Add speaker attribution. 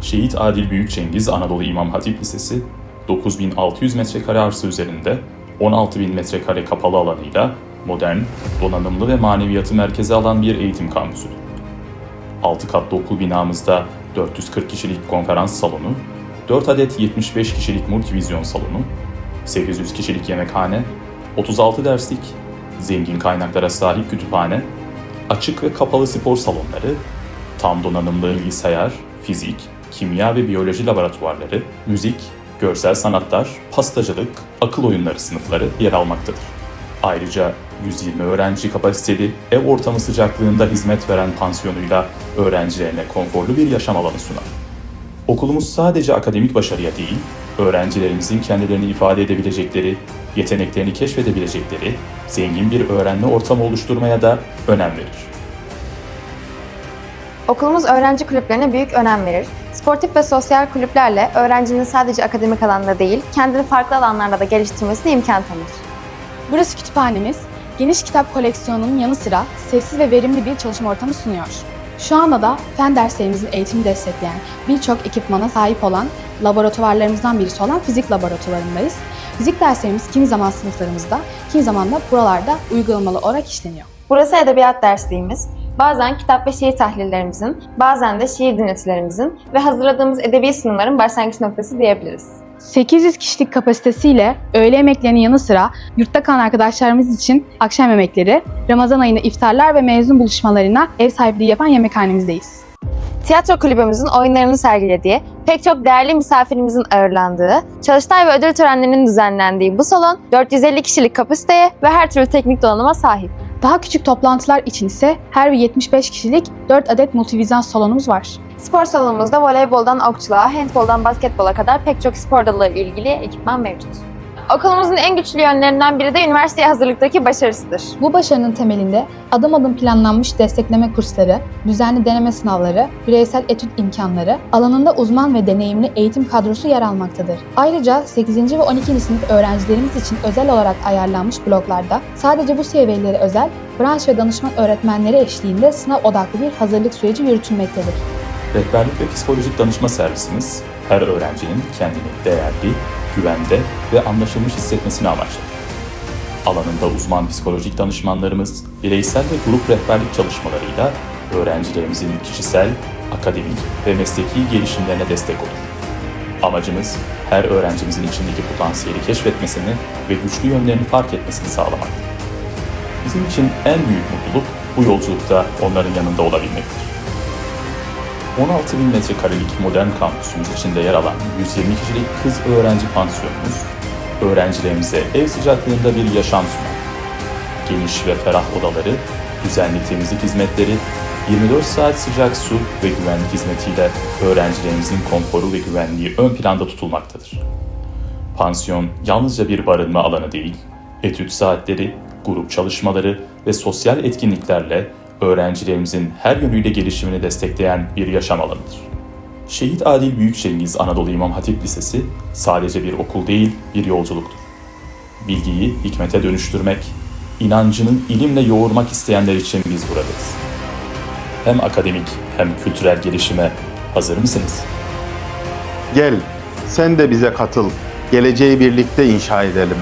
Speaker 1: Şehit Adil Büyükcengiz Anadolu İmam Hatip Lisesi 9600 metrekare arsa üzerinde 16000 metrekare kapalı alanıyla modern, donanımlı ve maneviyatı merkeze alan bir eğitim kampüsüdür. 6 katlı okul binamızda 440 kişilik konferans salonu, 4 adet 75 kişilik multivizyon salonu, 800 kişilik yemekhane, 36 derslik, zengin kaynaklara sahip kütüphane, açık ve kapalı spor salonları, tam donanımlı bilgisayar, fizik, kimya ve biyoloji laboratuvarları, müzik, görsel sanatlar, pastacılık, akıl oyunları sınıfları yer almaktadır. Ayrıca 120 öğrenci kapasiteli ev ortamı sıcaklığında hizmet veren pansiyonuyla öğrencilerine konforlu bir yaşam alanı sunar. Okulumuz sadece akademik başarıya değil, öğrencilerimizin kendilerini ifade edebilecekleri, yeteneklerini keşfedebilecekleri zengin bir öğrenme ortamı oluşturmaya da önem verir.
Speaker 2: Okulumuz öğrenci kulüplerine büyük önem verir. Sportif ve sosyal kulüplerle öğrencinin sadece akademik alanda değil, kendini farklı alanlarda da geliştirmesine imkan tanır.
Speaker 3: Burası kütüphanemiz, geniş kitap koleksiyonunun yanı sıra sessiz ve verimli bir çalışma ortamı sunuyor. Şu anda da fen derslerimizin eğitimini destekleyen birçok ekipmana sahip olan laboratuvarlarımızdan birisi olan fizik laboratuvarındayız. Fizik derslerimiz kimi zaman sınıflarımızda, kimi zaman da buralarda uygulamalı olarak işleniyor.
Speaker 2: Burası edebiyat dersliğimiz. Bazen kitap ve şiir tahlillerimizin, bazen de şiir dinletilerimizin ve hazırladığımız edebi sunumların başlangıç noktası diyebiliriz.
Speaker 3: 800 kişilik kapasitesiyle öğle yemeklerinin yanı sıra yurtta kalan arkadaşlarımız için akşam yemekleri, Ramazan ayında iftarlar ve mezun buluşmalarına ev sahipliği yapan yemekhanemizdeyiz.
Speaker 2: Tiyatro kulübümüzün oyunlarını sergilediği, pek çok değerli misafirimizin ağırlandığı, çalıştay ve ödül törenlerinin düzenlendiği bu salon 450 kişilik kapasiteye ve her türlü teknik donanıma sahip.
Speaker 3: Daha küçük toplantılar için ise her bir 75 kişilik 4 adet multivizyon salonumuz var.
Speaker 2: Spor salonumuzda voleyboldan okçuluğa, handboldan basketbola kadar pek çok spor dalı ilgili ekipman mevcut. Okulumuzun en güçlü yönlerinden biri de üniversiteye hazırlıktaki başarısıdır.
Speaker 3: Bu başarının temelinde adım adım planlanmış destekleme kursları, düzenli deneme sınavları, bireysel etüt imkanları, alanında uzman ve deneyimli eğitim kadrosu yer almaktadır. Ayrıca 8. ve 12. sınıf öğrencilerimiz için özel olarak ayarlanmış bloklarda sadece bu seviyelere özel branş ve danışman öğretmenleri eşliğinde sınav odaklı bir hazırlık süreci yürütülmektedir.
Speaker 1: Rehberlik ve psikolojik danışma servisimiz her öğrencinin kendini değerli, güvende ve anlaşılmış hissetmesini amaçlar. Alanında uzman psikolojik danışmanlarımız bireysel ve grup rehberlik çalışmalarıyla öğrencilerimizin kişisel, akademik ve mesleki gelişimlerine destek olur. Amacımız her öğrencimizin içindeki potansiyeli keşfetmesini ve güçlü yönlerini fark etmesini sağlamaktır. Bizim için en büyük mutluluk bu yolculukta onların yanında olabilmektir. 16 bin metrekarelik modern kampüsümüz içinde yer alan 120 kişilik kız öğrenci pansiyonumuz, öğrencilerimize ev sıcaklığında bir yaşam sunar. Geniş ve ferah odaları, düzenli temizlik hizmetleri, 24 saat sıcak su ve güvenlik hizmetiyle öğrencilerimizin konforu ve güvenliği ön planda tutulmaktadır. Pansiyon yalnızca bir barınma alanı değil, etüt saatleri, grup çalışmaları ve sosyal etkinliklerle öğrencilerimizin her yönüyle gelişimini destekleyen bir yaşam alanıdır. Şehit Adil Büyükcengiz Anadolu İmam Hatip Lisesi sadece bir okul değil, bir yolculuktur. Bilgiyi hikmete dönüştürmek, inancını ilimle yoğurmak isteyenler için biz buradayız. Hem akademik hem kültürel gelişime hazır mısınız?
Speaker 4: Gel, sen de bize katıl. Geleceği birlikte inşa edelim.